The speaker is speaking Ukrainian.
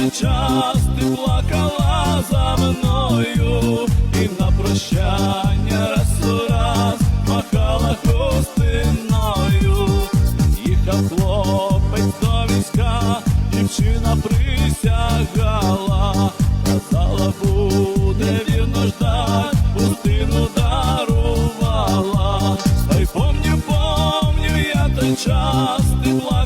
не час, ти плакала за мною, і на прощання раз у раз махала хустиною, їхав хлопець до війська, дівчина присягала, казала, буде вірно ждать, пустину дарувала, та й помню, помню я той час ти плакала.